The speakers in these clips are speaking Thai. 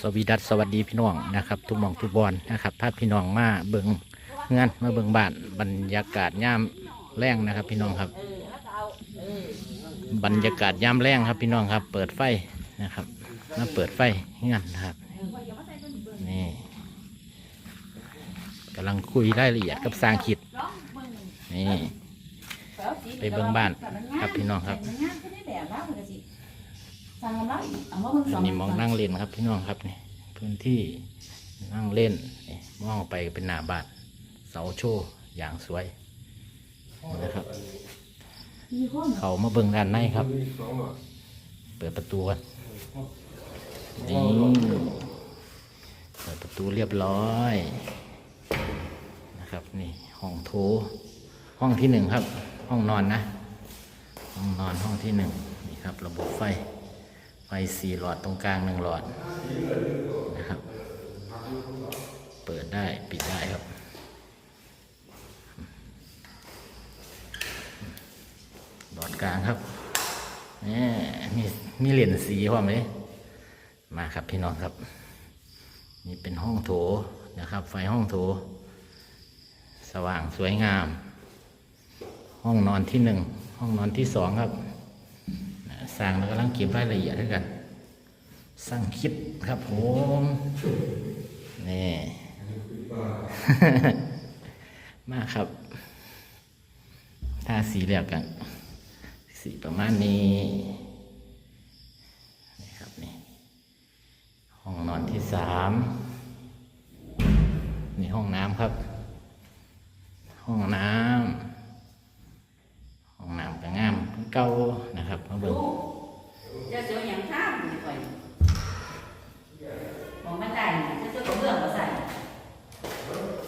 สวีดัสสวัสดีพี่น้องนะครับ ทุกมองทุกบอลนะครับพาพี่น้องมาเบิงเงานมาเบิงบ้านบรรยากาศย่ามแรงนะครับ พี่น้องครับ บรรยากาศย่ามแรงครับ พี่น้องครับ เปิดไฟนะครับมาเปิดไฟเงานนะครับนี่กำลังคุยรายละเอียดกับสร้างขิดนี่ไปเบิงบ้านครับพี่น้องครับ อันนี้มองนั่งเล่นครับ พี่น้องครับนี่พื้นที่นั่งเล่นนี่มองออกไปเป็นหน้าบ้านเสาโชว์อย่างสวยนะครับเขามาเบิ่งด้านในครับ เปิดประตูกันนี่เปิดประตูเรียบร้อยนะครับ นี่ห้องโถห้องที่หนึ่งครับ ห้องนอนนะ ห้องนอนห้องที่หนึ่งนี่ครับ ระบบไฟ ไฟสี่หลอดตรงกลางหนึ่งหลอดนะครับ เปิดได้ปิดได้ครับ หลอดกลางครับนี่มีมีเหรียญสีพร้อมเลยมาครับพี่น้องครับ นี่เป็นห้องโถนะครับ ไฟห้องโถสว่างสวยงาม ห้องนอนที่หนึ่งห้องนอนที่สองครับ สร้างแล้วกำลังเก็บรายละเอียดด้วยกัน สร้างคลิปครับผมนี่มากครับทาสีเหลืองกัน สีประมาณนี้นี่ครับนี่ห้องนอนที่สามนี่ห้องน้ำครับ ห้องน้ำห้องน้ำก็งามเก่านะครับมาเบิ่ง จะเสียวอย่างข้ามนี่ก่อยมองไม่ได้นะจะเสียวกระเบื้องมาใส่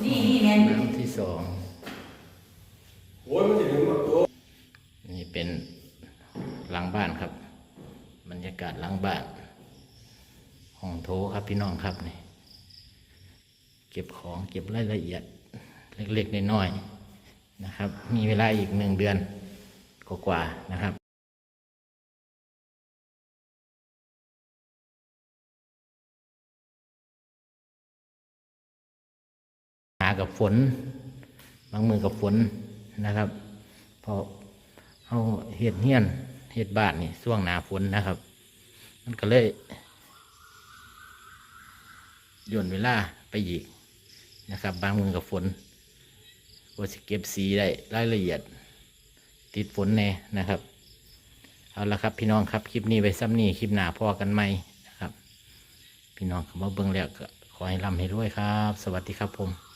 นี่นี่แม่น น้ำที่ สองโอ้ยมันจะถึงหมดตัวนี่เป็นหลังบ้านครับ บรรยากาศหลังบ้านห้องโถครับพี่น้องครับนี่เก็บของเก็บรายละเอียด เล็กๆน้อยๆนะครับ มีเวลาอีกหนึ่งเดือนกว่าๆนะครับหากับฝน บางมือกับฝนนะครับพอเอาเห็ดเฮี้ยนเห็ดบ้านนี่ช่วงหนาฝนนะครับ มันก็เลยย่นเวลาไปอีกนะครับ บางมือกับฝนก็จะเก็บสีได้รายละเอียด ติดฝนแน่นะครับ เอาละครับพี่น้องครับคลิปนี้ไว้ซ้ำนี่คลิปหนาพอกันไหมนะครับ พี่น้องคำว่าเบิ้งแล้วก็ขอให้ร่ำให้รวยครับ สวัสดีครับผม